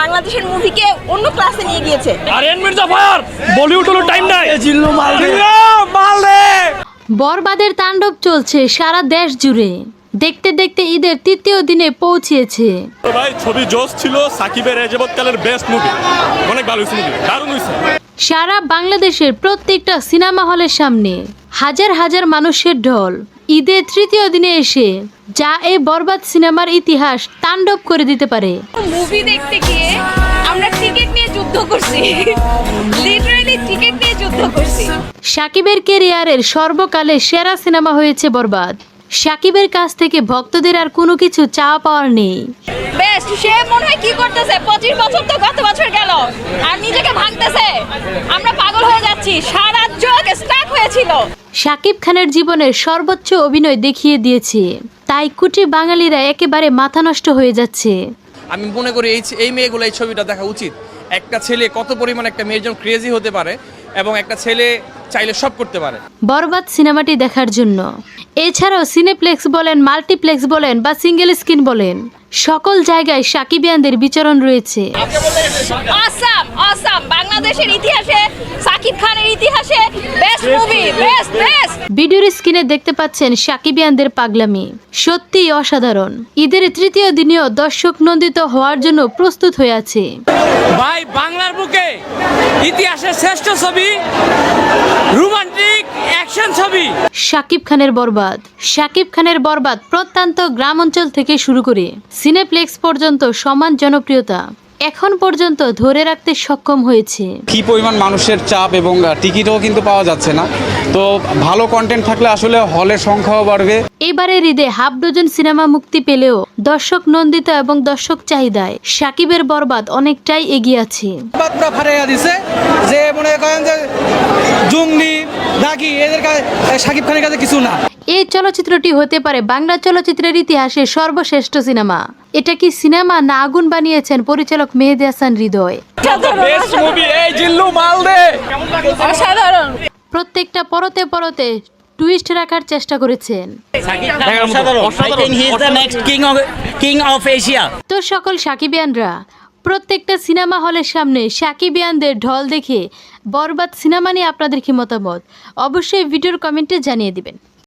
বাংলাদেশের মুভিকে অন্য ক্লাসে নিয়ে গিয়েছে। আরিয়ান মির্জা ফায়ার বলিউড হলো টাইম নাই। জিল্লু মাল দে। মাল দে। বরবাদের তাণ্ডব চলছে সারা দেশ জুড়ে। দেখতে দেখতে ঈদের তৃতীয় দিনে পৌঁছেছে। ভাই ছবি জোস ছিল সাকিবের বেস্ট মুভি অনেক ভালো হয়েছে মুভি দারুণ হয়েছে। সারা বাংলাদেশের প্রত্যেকটা সিনেমা হলের সামনে হাজার হাজার মানুষের ঢল। ঈদের তৃতীয় দিনে এসে যা এই বরবাদ সিনেমার ইতিহাস তাণ্ডব করে দিতে পারে। মুভি দেখতে গিয়ে আমরা টিকিট নিয়ে যুদ্ধ করছি। লিটারালি টিকিট নিয়ে যুদ্ধ করছি। সাকিবের কেরিয়ারের সর্বকালে সেরা সিনেমা হয়েছে বরবাদ। সাকিবের কাছ থেকে ভক্তদের আর কোনো কিছু চাওয়া পাওয়ার নেই। বেস্ট সে মনে হয় কি করতেছে? পঁচিশ বছর তো গত বছর গেল? আর নিজেকে ভাঙতেছে। আমরা পাগল হয়ে যাচ্ছি। সারা চোখ স্টাক হয়েছিল। শাকিব খানের জীবনের সর্বোচ্চ অভিনয় দেখিয়ে দিয়েছে। তাই কুটি বাঙালিরা একেবারে মাথা নষ্ট হয়ে যাচ্ছে। আমি মনে করি এই এই মেয়েগুলো এই ছবিটা দেখা উচিত। একটা ছেলে কত পরিমাণ একটা মেয়ের জন্য ক্রেজি হতে পারে এবং একটা ছেলে চাইলে সব করতে পারে। বরবাদ সিনেমাটি দেখার জন্য। এছাড়াও সিনেপ্লেক্স বলেন মাল্টিপ্লেক্স বলেন বা সিঙ্গেল স্ক্রিন বলেন সকল জায়গায় সাকিবিয়ানদের বিচরণ রয়েছে। আসাম আসাম বাংলাদেশের ইতিহাসে সাকিব খানের ইতিহাসে বেস্ট মুভি বেস্ট বেস্ট ভিডিওর স্ক্রিনে দেখতে পাচ্ছেন সাকিবিয়ানদের পাগলামি। সত্যিই অসাধারণ। ঈদের তৃতীয় দিনেও দর্শক নন্দিত হওয়ার জন্য প্রস্তুত হয়ে আছে। ভাই বাংলার বুকে ইতিহাসের শ্রেষ্ঠ ছবি রোমান্টিক অ্যাকশন ছবি। শাকিব খানের বরবাদ। শাকিব খানের বরবাদ প্রত্যন্ত গ্রাম অঞ্চল থেকে শুরু করে সিনেপ্লেক্স পর্যন্ত সমান জনপ্রিয়তা। এখন পর্যন্ত ধরে রাখতে সক্ষম হয়েছে। কি পরিমাণ মানুষের চাপ এবং টিকিটও কিন্তু পাওয়া যাচ্ছে না। তো ভালো কন্টেন্ট থাকলে আসলে হলের সংখ্যাও বাড়বে। এবারের ঈদে হাফ ডজন সিনেমা মুক্তি পেলেও দর্শক নন্দিত এবং দর্শক চাহিদায় সাকিবের বরবাদ অনেকটাই এগিয়ে আছে। দিছে যে মনে করেন যে জঙ্গলি দাগি এদের কাছে শাকিব খানের কাছে কিছু না? এই চলচ্চিত্রটি হতে পারে বাংলা চলচ্চিত্রের ইতিহাসে সর্বশ্রেষ্ঠ সিনেমা। এটা কি সিনেমা না আগুন বানিয়েছেন পরিচালক মেহেদি হাসান হৃদয়? বেস্ট মুভি এই জিল্লু মাল দে। অসাধারণ। প্রত্যেকটা পরতে পরতে টুইস্ট রাখার চেষ্টা করেছেন। কিং অফ এশিয়া তো সকল সাকিবিয়ানরা প্রত্যেকটা সিনেমা হলের সামনে সাকিবিয়ানদের ঢল দেখে বরবাদ সিনেমা নিয়ে আপনাদের কি মতামত? অবশ্যই ভিডিওর কমেন্টে জানিয়ে দিবেন।